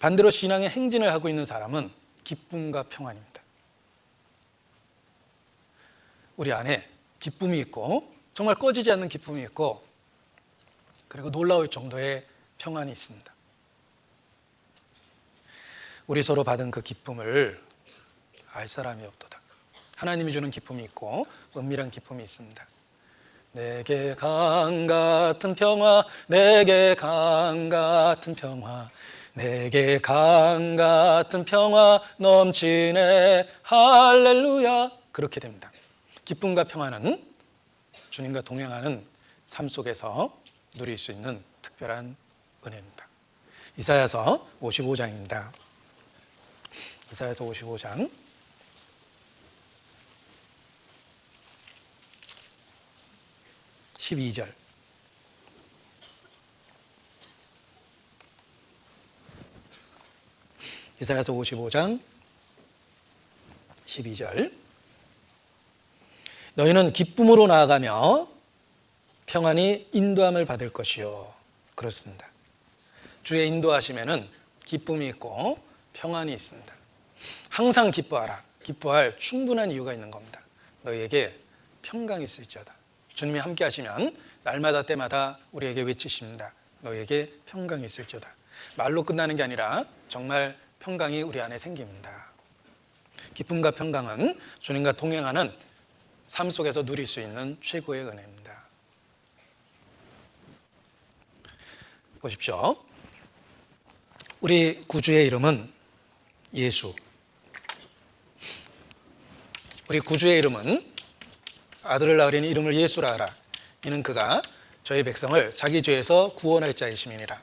반대로 신앙의 행진을 하고 있는 사람은 기쁨과 평안입니다. 우리 안에 기쁨이 있고 정말 꺼지지 않는 기쁨이 있고 그리고 놀라울 정도의 평안이 있습니다. 우리 서로 받은 그 기쁨을 알 사람이 없도다. 하나님이 주는 기쁨이 있고 은밀한 기쁨이 있습니다. 내게 강 같은 평화, 내게 강 같은 평화, 내게 강 같은 평화 넘치네 할렐루야 그렇게 됩니다. 기쁨과 평화는 주님과 동행하는 삶 속에서 누릴 수 있는 특별한 은혜입니다. 이사야서 55장입니다. 이사야서 55장 12절 이사야서 55장 12절 너희는 기쁨으로 나아가며 평안히 인도함을 받을 것이요 그렇습니다. 주의 인도하심에는 기쁨이 있고 평안이 있습니다. 항상 기뻐하라. 기뻐할 충분한 이유가 있는 겁니다. 너희에게 평강이 있을지어다. 주님이 함께 하시면 날마다 때마다 우리에게 외치십니다. 너희에게 평강이 있을지어다. 말로 끝나는 게 아니라 정말 평강이 우리 안에 생깁니다. 기쁨과 평강은 주님과 동행하는 삶 속에서 누릴 수 있는 최고의 은혜입니다. 보십시오. 우리 구주의 이름은 예수. 우리 구주의 이름은 아들을 낳으리니 이름을 예수라 하라. 이는 그가 저희 백성을 자기 죄에서 구원할 자이심이니라.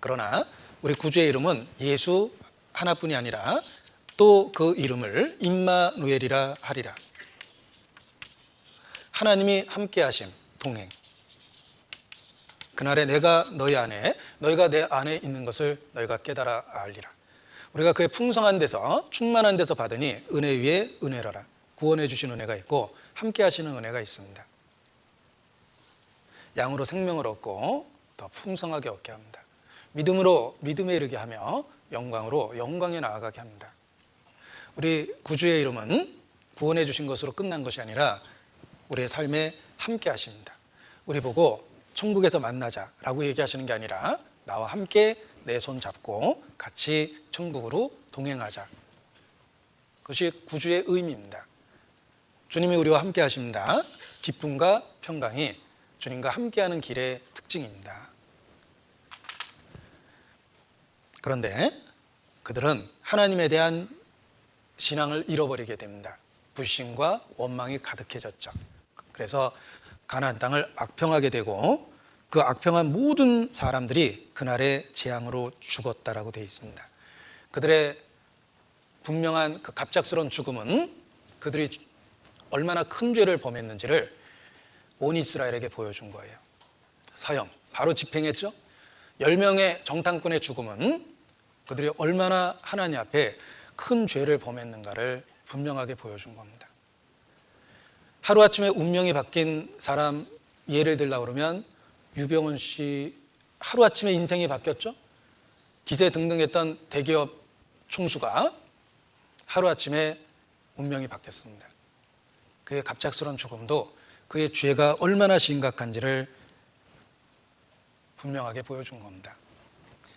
그러나 우리 구주의 이름은 예수 하나뿐이 아니라 또 그 이름을 임마누엘이라 하리라. 하나님이 함께 하심, 동행. 그날에 내가 너희 안에, 너희가 내 안에 있는 것을 너희가 깨달아 알리라. 우리가 그의 풍성한 데서, 충만한 데서 받으니 은혜 위에 은혜라라. 구원해 주신 은혜가 있고 함께 하시는 은혜가 있습니다. 양으로 생명을 얻고 더 풍성하게 얻게 합니다. 믿음으로 믿음에 이르게 하며 영광으로 영광에 나아가게 합니다. 우리 구주의 이름은 구원해 주신 것으로 끝난 것이 아니라 우리의 삶에 함께 하십니다. 우리 보고 천국에서 만나자라고 얘기하시는 게 아니라 나와 함께 내 손 잡고 같이 천국으로 동행하자. 그것이 구주의 의미입니다. 주님이 우리와 함께 하십니다. 기쁨과 평강이 주님과 함께하는 길의 특징입니다. 그런데 그들은 하나님에 대한 신앙을 잃어버리게 됩니다. 불신과 원망이 가득해졌죠. 그래서 가나안 땅을 악평하게 되고 그 악평한 모든 사람들이 그날의 재앙으로 죽었다라고 되어 있습니다. 그들의 분명한 그 갑작스러운 죽음은 그들이 얼마나 큰 죄를 범했는지를 온 이스라엘에게 보여준 거예요. 사형, 바로 집행했죠. 10명의 정탐꾼의 죽음은 그들이 얼마나 하나님 앞에 큰 죄를 범했는가를 분명하게 보여준 겁니다. 하루아침에 운명이 바뀐 사람 예를 들라 그러면 유병원 씨 하루아침에 인생이 바뀌었죠. 기세 등등했던 대기업 총수가 하루아침에 운명이 바뀌었습니다. 그의 갑작스러운 죽음도 그의 죄가 얼마나 심각한지를 분명하게 보여준 겁니다.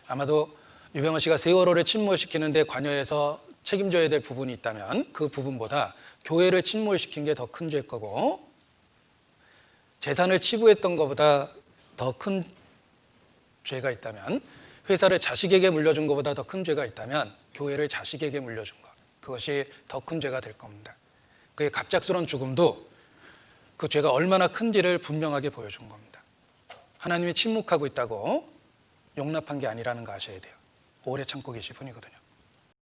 아마도 유병헌 씨가 세월호를 침몰시키는데 관여해서 책임져야 될 부분이 있다면 그 부분보다 교회를 침몰시킨 게 더 큰 죄일 거고 재산을 치부했던 것보다 더 큰 죄가 있다면 회사를 자식에게 물려준 것보다 더 큰 죄가 있다면 교회를 자식에게 물려준 것 그것이 더 큰 죄가 될 겁니다. 그의 갑작스러운 죽음도 그 죄가 얼마나 큰지를 분명하게 보여준 겁니다. 하나님이 침묵하고 있다고 용납한 게 아니라는 거 아셔야 돼요. 오래 참고 계실 분이거든요.